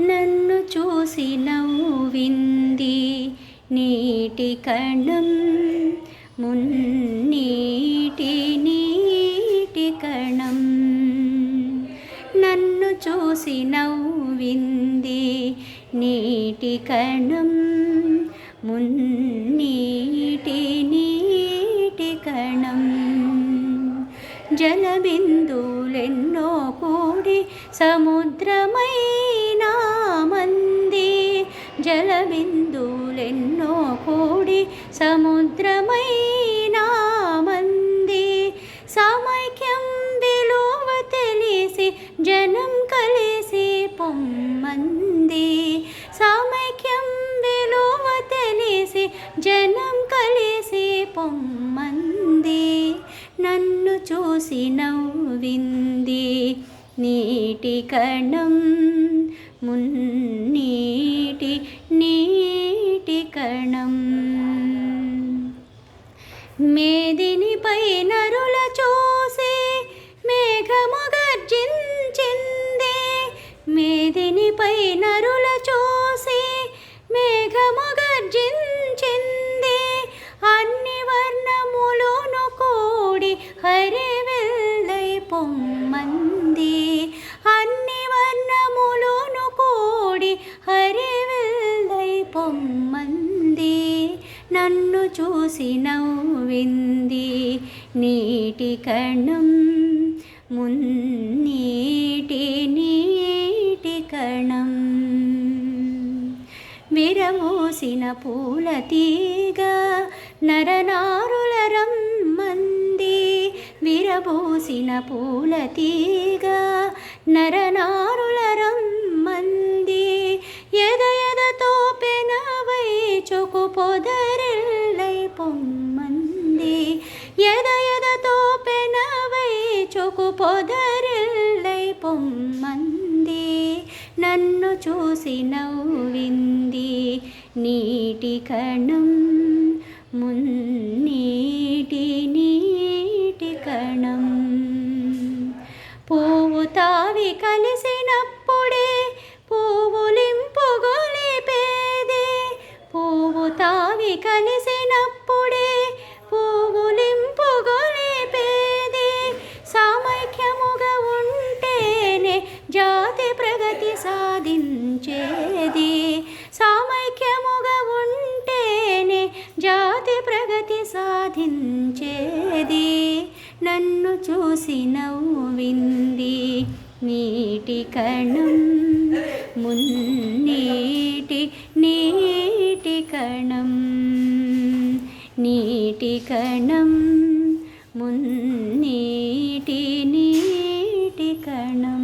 నన్ను చూసి నవ్వింది నీటి కణం. మున్నీటి నీటి కణం. నన్ను చూసి నవ్వింది నీటి కణం. మున్ జలబిందులెన్నో కూడి సముద్రమైనా మంది. జలబిందులెన్నో కూడి సముద్రమైనా మంది. సమైక్యం విలువ తెలిసి జనం కలిసి పొమ్మంది. సమైక్యం విలువ తెలిసి జనం కలిసి పొమ్మంది. నన్ను చూసి నవ్వింది నీటి కణం. మున్నీటి నీటి కణం. మేదినిపై నరుల చూసి మేఘము గర్జించింది. మేదినిపై నరుల మంది అన్ని వర్ణములోను కూడి హరి వెళ్ళై పొమ్మంది. నన్ను చూసి నవ్వింది నీటి కణం. మున్నీటి నీటి కణం. విరమూసిన పూల తీగ నరనారు విరబూసిన పూల తీగ నరనారుల రమ్మంది. ఎదయదతో పెనవై చొకు పొదరిల్లై పొమ్మంది. ఎదయదతో పెనవై చొకు పొదరిల్లై పొమ్మంది. నన్ను చూసి నవ్వింది నీటి కణం ముందు. కలిసినప్పుడే పువ్వులింపు గొలిపేదే పువ్వు తావి కలిసినప్పుడే పువ్వులింపు గొలిపేదే సామైక్యముగా ఉంటేనే జాతి ప్రగతి సాధించేది. సామైక్యముగా ఉంటేనే జాతి ప్రగతి సాధించేది. నన్ను చూసి నవ్వింది నీటి కణం మున్నీటి నీటి కణం నీటి కణం మున్నీటి నీటి కణం